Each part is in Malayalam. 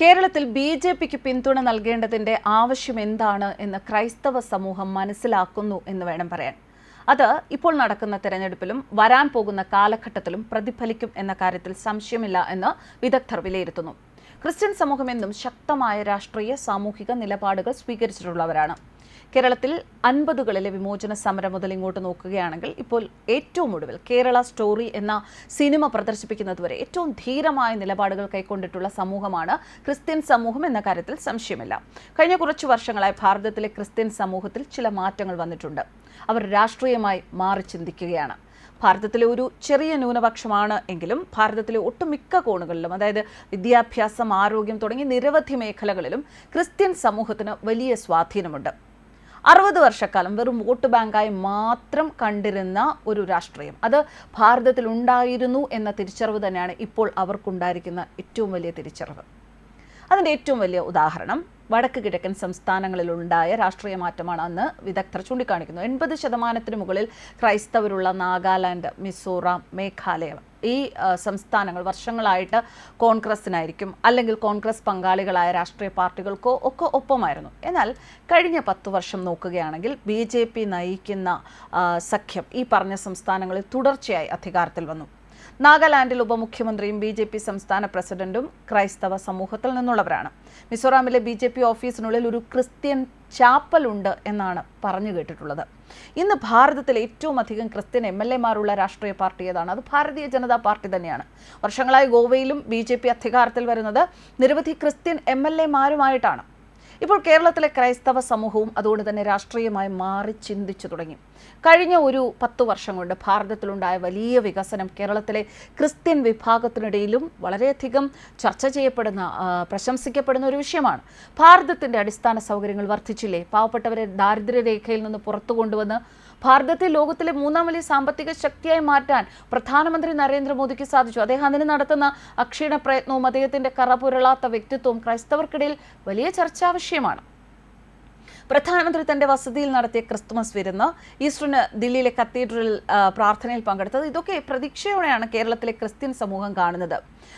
കേരളത്തിൽ ബി ജെ പിക്ക് പിന്തുണ നൽകേണ്ടതിന്റെ ആവശ്യം എന്താണ് എന്ന് ക്രൈസ്തവ സമൂഹം മനസ്സിലാക്കുന്നു എന്ന് വേണം പറയാൻ. അത് ഇപ്പോൾ നടക്കുന്ന തെരഞ്ഞെടുപ്പിലും വരാൻ പോകുന്ന കാലഘട്ടത്തിലും പ്രതിഫലിക്കും എന്ന കാര്യത്തിൽ സംശയമില്ല എന്ന് വിദഗ്ധർ വിലയിരുത്തുന്നു. ക്രിസ്ത്യൻ സമൂഹം എന്നും ശക്തമായ രാഷ്ട്രീയ സാമൂഹിക നിലപാടുകൾ സ്വീകരിച്ചിട്ടുള്ളവരാണ്. കേരളത്തിൽ അൻപതുകളിലെ വിമോചന സമരം മുതൽ ഇങ്ങോട്ട് നോക്കുകയാണെങ്കിൽ ഇപ്പോൾ ഏറ്റവും ഒടുവിൽ കേരള സ്റ്റോറി എന്ന സിനിമ പ്രദർശിപ്പിക്കുന്നതുവരെ ഏറ്റവും ധീരമായ നിലപാടുകൾ കൈക്കൊണ്ടിട്ടുള്ള സമൂഹമാണ് ക്രിസ്ത്യൻ സമൂഹം എന്ന കാര്യത്തിൽ സംശയമില്ല. കഴിഞ്ഞ കുറച്ചു വർഷങ്ങളായി ഭാരതത്തിലെ ക്രിസ്ത്യൻ സമൂഹത്തിൽ ചില മാറ്റങ്ങൾ വന്നിട്ടുണ്ട്. അവർ രാഷ്ട്രീയമായി മാറി ചിന്തിക്കുകയാണ്. ഭാരതത്തിലെ ഒരു ചെറിയ ന്യൂനപക്ഷമാണ് എങ്കിലും ഭാരതത്തിലെ ഒട്ടുമിക്ക കോണുകളിലും അതായത് വിദ്യാഭ്യാസം ആരോഗ്യം തുടങ്ങി നിരവധി മേഖലകളിലും ക്രിസ്ത്യൻ സമൂഹത്തിന് വലിയ സ്വാധീനമുണ്ട്. അറുപത് വർഷക്കാലം വെറും വോട്ട് ബാങ്കായി മാത്രം കണ്ടിരുന്ന ഒരു രാഷ്ട്രീയം. അത് ഭാരതത്തിൽ ഉണ്ടായിരുന്നു എന്ന തിരിച്ചറിവ് തന്നെയാണ് ഇപ്പോൾ അവർക്കുണ്ടായിരിക്കുന്ന ഏറ്റവും വലിയ തിരിച്ചറിവ്. അതിന്റെ ഏറ്റവും വലിയ ഉദാഹരണം വടക്ക് കിഴക്കൻ സംസ്ഥാനങ്ങളിലുണ്ടായ രാഷ്ട്രീയ മാറ്റമാണ് അന്ന് വിദഗ്ധർ ചൂണ്ടിക്കാണിക്കുന്നു. എൺപത് ശതമാനത്തിന് മുകളിൽ ക്രൈസ്തവരുള്ള നാഗാലാൻഡ് മിസോറാം മേഘാലയ ഈ സംസ്ഥാനങ്ങൾ വർഷങ്ങളായിട്ട് കോൺഗ്രസിനായിരിക്കും അല്ലെങ്കിൽ കോൺഗ്രസ് പങ്കാളികളായ രാഷ്ട്രീയ പാർട്ടികൾക്കോ ഒക്കെ ഒപ്പമായിരുന്നു. എന്നാൽ കഴിഞ്ഞ പത്ത് വർഷം നോക്കുകയാണെങ്കിൽ ബി നയിക്കുന്ന സഖ്യം ഈ പറഞ്ഞ സംസ്ഥാനങ്ങളിൽ തുടർച്ചയായി അധികാരത്തിൽ വന്നു. നാഗാലാൻഡിൽ ഉപമുഖ്യമന്ത്രിയും ബി ജെ പി സംസ്ഥാന പ്രസിഡന്റും ക്രൈസ്തവ സമൂഹത്തിൽ നിന്നുള്ളവരാണ്. മിസോറാമിലെ ബി ജെ പി ഓഫീസിനുള്ളിൽ ഒരു ക്രിസ്ത്യൻ ചാപ്പൽ ഉണ്ട് എന്നാണ് പറഞ്ഞു കേട്ടിട്ടുള്ളത്. ഇന്ന് ഭാരതത്തിലെ ഏറ്റവും അധികം ക്രിസ്ത്യൻ എം എൽ എമാരുള്ള രാഷ്ട്രീയ പാർട്ടി ഏതാണ്? അത് ഭാരതീയ ജനതാ പാർട്ടി തന്നെയാണ്. വർഷങ്ങളായി ഗോവയിലും ബി ജെ പി അധികാരത്തിൽ വരുന്നത് നിരവധി ക്രിസ്ത്യൻ എം എൽ എമാരുമായിട്ടാണ് ഇപ്പോൾ കേരളത്തിലെ ക്രൈസ്തവ സമൂഹവും അതുകൊണ്ട് തന്നെ രാഷ്ട്രീയമായി മാറി ചിന്തിച്ചു തുടങ്ങി. കഴിഞ്ഞ ഒരു പത്ത് വർഷം കൊണ്ട് ഭാരതത്തിലുണ്ടായ വലിയ വികസനം കേരളത്തിലെ ക്രിസ്ത്യൻ വിഭാഗത്തിനിടയിലും വളരെയധികം ചർച്ച ചെയ്യപ്പെടുന്ന പ്രശംസിക്കപ്പെടുന്ന ഒരു വിഷയമാണ്. ഭാരതത്തിന്റെ അടിസ്ഥാന സൗകര്യങ്ങൾ വർദ്ധിച്ചില്ലേ? പാവപ്പെട്ടവരെ ദാരിദ്ര്യരേഖയിൽ നിന്ന് പുറത്തു കൊണ്ടുവന്ന് ഭാരതത്തെ ലോകത്തിലെ മൂന്നാം വലിയ സാമ്പത്തിക ശക്തിയായി മാറ്റാൻ പ്രധാനമന്ത്രി നരേന്ദ്രമോദിക്ക് സാധിച്ചു. അദ്ദേഹം അതിന് നടത്തുന്ന അക്ഷീണ പ്രയത്നവും അദ്ദേഹത്തിന്റെ കറപുരളാത്ത വ്യക്തിത്വവും ക്രൈസ്തവർക്കിടയിൽ വലിയ ചർച്ചാ വിഷയമാണ്. പ്രധാനമന്ത്രി തന്റെ വസതിയിൽ നടത്തിയ ക്രിസ്തുമസ് വിരുന്ന് ഈസ്റ്ററിന് ദില്ലിയിലെ കത്തീഡ്രലിൽ പ്രാർത്ഥനയിൽ പങ്കെടുത്തത്. ഇതൊക്കെ പ്രതീക്ഷയോടെയാണ് കേരളത്തിലെ ക്രിസ്ത്യൻ സമൂഹം കാണുന്നത്.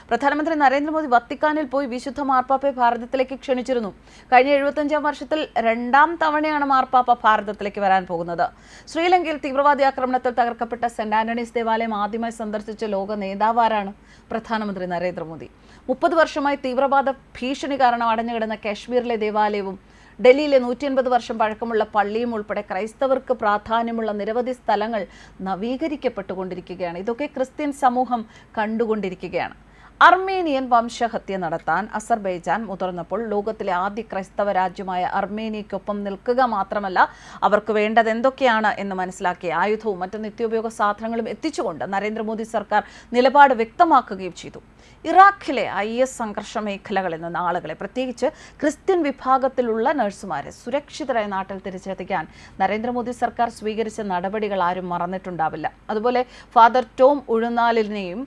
പ്രധാനമന്ത്രി നരേന്ദ്രമോദി വത്തിക്കാനിൽ പോയി വിശുദ്ധ മാർപ്പാപ്പയെ ഭാരതത്തിലേക്ക് ക്ഷണിച്ചിരുന്നു. കഴിഞ്ഞ എഴുപത്തഞ്ചാം വർഷത്തിൽ രണ്ടാം തവണയാണ് മാർപ്പാപ്പ ഭാരതത്തിലേക്ക് വരാൻ പോകുന്നത്. ശ്രീലങ്കയിൽ തീവ്രവാദി ആക്രമണത്തിൽ തകർക്കപ്പെട്ട സെന്റ് ആന്റണീസ് ദേവാലയം ആദ്യമായി സന്ദർശിച്ച ലോക നേതാവാരാണ് പ്രധാനമന്ത്രി നരേന്ദ്രമോദി. മുപ്പത് വർഷമായി തീവ്രവാദ ഭീഷണി കാരണം അടഞ്ഞുകിടന്ന കാശ്മീരിലെ ദേവാലയവും ഡൽഹിയിലെ നൂറ്റി അൻപത് വർഷം പഴക്കമുള്ള പള്ളിയും ഉൾപ്പെടെ ക്രൈസ്തവർക്ക് പ്രാധാന്യമുള്ള നിരവധി സ്ഥലങ്ങൾ നവീകരിക്കപ്പെട്ടുകൊണ്ടിരിക്കുകയാണ്. ഇതൊക്കെ ക്രിസ്ത്യൻ സമൂഹം കണ്ടുകൊണ്ടിരിക്കുകയാണ്. അർമേനിയൻ വംശഹത്യ നടത്താൻ അസർബൈജാൻ മുതിർന്നപ്പോൾ ലോകത്തിലെ ആദ്യ ക്രൈസ്തവ രാജ്യമായ അർമേനിയയ്ക്കൊപ്പം നിൽക്കുക മാത്രമല്ല അവർക്ക് വേണ്ടത് എന്തൊക്കെയാണ് എന്ന് മനസ്സിലാക്കി ആയുധവും മറ്റ് നിത്യോപയോഗ സാധനങ്ങളും എത്തിച്ചുകൊണ്ട് നരേന്ദ്രമോദി സർക്കാർ നിലപാട് വ്യക്തമാക്കുകയും ചെയ്തു. ഇറാഖിലെ ഐ എസ് സംഘർഷ മേഖലകളിൽ നിന്ന് ആളുകളെ പ്രത്യേകിച്ച് ക്രിസ്ത്യൻ വിഭാഗത്തിലുള്ള നഴ്സുമാരെ സുരക്ഷിതരായ നാട്ടിൽ തിരിച്ചെത്തിക്കാൻ നരേന്ദ്രമോദി സർക്കാർ സ്വീകരിച്ച നടപടികൾ ആരും മറന്നിട്ടുണ്ടാവില്ല. അതുപോലെ ഫാദർ ടോം ഉഴുന്നാലിനെയും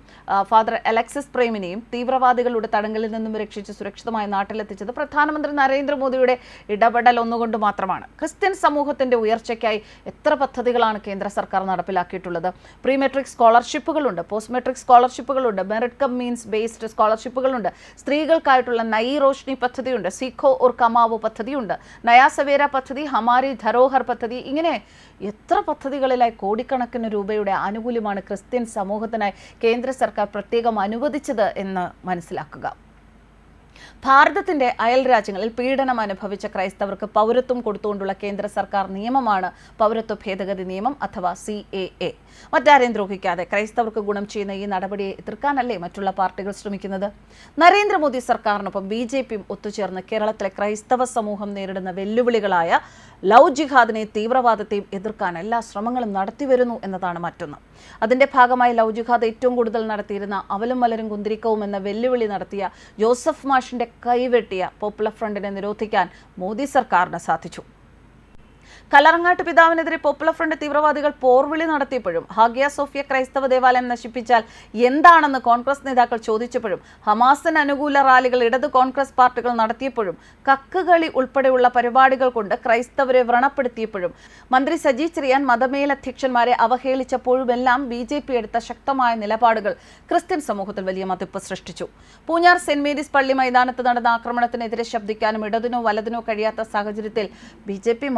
ഫാദർ അലക്സിസ് പ്രേമിനെയും തീവ്രവാദികളുടെ തടങ്കലിൽ നിന്നും രക്ഷിച്ച് സുരക്ഷിതമായി നാട്ടിലെത്തിച്ചത് പ്രധാനമന്ത്രി നരേന്ദ്രമോദിയുടെ ഇടപെടൽ ഒന്നുകൊണ്ട് മാത്രമാണ്. ക്രിസ്ത്യൻ സമൂഹത്തിന്റെ ഉയർച്ചയ്ക്കായി എത്ര പദ്ധതികളാണ് കേന്ദ്ര സർക്കാർ നടപ്പിലാക്കിയിട്ടുള്ളത്? പ്രീ മെട്രിക് സ്കോളർഷിപ്പുകളുണ്ട് പോസ്റ്റ് മെട്രിക് സ്കോളർഷിപ്പുകളുണ്ട് മെറിറ്റ് കം മീൻസ് ബേസ്ഡ് സ്കോളർഷിപ്പുകളുണ്ട് സ്ത്രീകൾക്കായിട്ടുള്ള നയി റോഷ്നി പദ്ധതിയുണ്ട് സിഖോ ഓർ കമാവോ പദ്ധതിയുണ്ട് നയാസവേര പദ്ധതി ഹമാരി ധരോഹർ പദ്ധതി ഇങ്ങനെ എത്ര പദ്ധതികളിലായി കോടിക്കണക്കിന് രൂപയുടെ ആനുകൂല്യമാണ് ക്രിസ്ത്യൻ സമൂഹത്തിനായി കേന്ദ്ര സർക്കാർ പ്രത്യേകം അനുവദിച്ചത് എന്ന് മനസ്സിലാക്കുക. ഭാരതത്തിന്റെ അയൽ രാജ്യങ്ങളിൽ പീഡനം അനുഭവിച്ച ക്രൈസ്തവർക്ക് പൗരത്വം കൊടുത്തുകൊണ്ടുള്ള കേന്ദ്ര സർക്കാർ നിയമമാണ് പൗരത്വ ഭേദഗതി നിയമം അഥവാ സി എ എ. മറ്റാരെയും ദ്രോഹിക്കാതെ ക്രൈസ്തവർക്ക് ഗുണം ചെയ്യുന്ന ഈ നടപടിയെ എതിർക്കാനല്ലേ മറ്റുള്ള പാർട്ടികൾ ശ്രമിക്കുന്നത്? നരേന്ദ്രമോദി സർക്കാരിനൊപ്പം ബി ജെ പിയും ഒത്തുചേർന്ന് കേരളത്തിലെ ക്രൈസ്തവ സമൂഹം നേരിടുന്ന വെല്ലുവിളികളായ ലവ് ജിഹാദിനെയും തീവ്രവാദത്തെയും എതിർക്കാൻ എല്ലാ ശ്രമങ്ങളും നടത്തിവരുന്നു എന്നതാണ് മറ്റൊന്ന്. അതിന്റെ ഭാഗമായി ലവ് ജിഹാദ് ഏറ്റവും കൂടുതൽ നടത്തിയിരുന്ന അവലും മലരും കുന്തിരിക്കവും എന്ന വെല്ലുവിളി നടത്തിയ ജോസഫ് മാഷിന്റെ കൈവെട്ടിയ പോപ്പുലർ ഫ്രണ്ടിനെ നിരോധിക്കാൻ മോദി സർക്കാരിന് സാധിച്ചു. കലറങ്ങാട്ട് പിതാവിനെതിരെ പോപ്പുലർ ഫ്രണ്ട് തീവ്രവാദികൾ പോർവിളി നടത്തിയപ്പോഴും ഹാഗിയ സോഫിയ ക്രൈസ്തവ ദേവാലയം നശിപ്പിച്ചാൽ എന്താണെന്ന് കോൺഗ്രസ് നേതാക്കൾ ചോദിച്ചപ്പോഴും ഹമാസിന് അനുകൂല റാലികൾ ഇടത് കോൺഗ്രസ് പാർട്ടികൾ നടത്തിയപ്പോഴും കക്കുകളി ഉൾപ്പെടെയുള്ള പരിപാടികൾ കൊണ്ട് ക്രൈസ്തവരെ വ്രണപ്പെടുത്തിയപ്പോഴും മന്ത്രി സജി ചെറിയാൻ മതമേലധ്യക്ഷന്മാരെ അവഹേളിച്ചപ്പോഴുമെല്ലാം ബി ജെ പി എടുത്ത ശക്തമായ നിലപാടുകൾ ക്രിസ്ത്യൻ സമൂഹത്തിൽ വലിയ മതിപ്പ് സൃഷ്ടിച്ചു. പൂഞ്ഞാർ സെന്റ് മേരീസ് പള്ളി മൈതാനത്ത് നടന്ന ആക്രമണത്തിനെതിരെ ശബ്ദിക്കാനും ഇടതിനോ വലതിനോ കഴിയാത്ത സാഹചര്യത്തിൽ ബി പി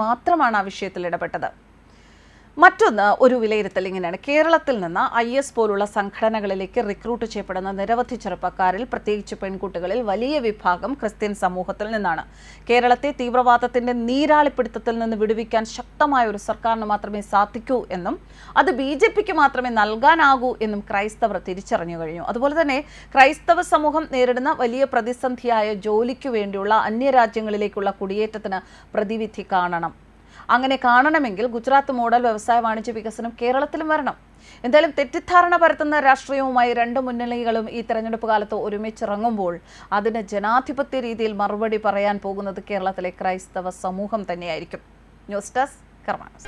മാത്രമാണ് ആ വിഷയത്തിൽ ഇടപെട്ടത്. മറ്റൊന്ന് ഒരു വിലയിരുത്തൽ ഇങ്ങനെയാണ്. കേരളത്തിൽ നിന്ന് ഐ എസ് പോലുള്ള സംഘടനകളിലേക്ക് റിക്രൂട്ട് ചെയ്യപ്പെടുന്ന നിരവധി ചെറുപ്പക്കാരിൽ പ്രത്യേകിച്ച് പെൺകുട്ടികളിൽ വലിയ വിഭാഗം ക്രിസ്ത്യൻ സമൂഹത്തിൽ നിന്നാണ്. കേരളത്തെ തീവ്രവാദത്തിന്റെ നീരാളിപ്പിടുത്തത്തിൽ നിന്ന് വിടുവിക്കാൻ ശക്തമായ ഒരു സർക്കാരിന് മാത്രമേ സാധിക്കൂ എന്നും അത് ബി ജെ പിക്ക് മാത്രമേ നൽകാനാകൂ എന്നും ക്രൈസ്തവർ തിരിച്ചറിഞ്ഞു കഴിഞ്ഞു. അതുപോലെ തന്നെ ക്രൈസ്തവ സമൂഹം നേരിടുന്ന വലിയ പ്രതിസന്ധിയായ ജോലിക്കു വേണ്ടിയുള്ള അന്യരാജ്യങ്ങളിലേക്കുള്ള കുടിയേറ്റത്തിന് പ്രതിവിധി കാണണം. അങ്ങനെ കാണണമെങ്കിൽ ഗുജറാത്ത് മോഡൽ വ്യവസായ വാണിജ്യ വികസനം കേരളത്തിലും വരണം. എന്തായാലും തെറ്റിദ്ധാരണ പരത്തുന്ന രാഷ്ട്രീയവുമായി രണ്ട് മുന്നണികളും ഈ തെരഞ്ഞെടുപ്പ് കാലത്ത് ഒരുമിച്ചിറങ്ങുമ്പോൾ അതിന് ജനാധിപത്യ രീതിയിൽ മറുപടി പറയാൻ പോകുന്നത് കേരളത്തിലെ ക്രൈസ്തവ സമൂഹം തന്നെയായിരിക്കും. News desk കർമാനസ്.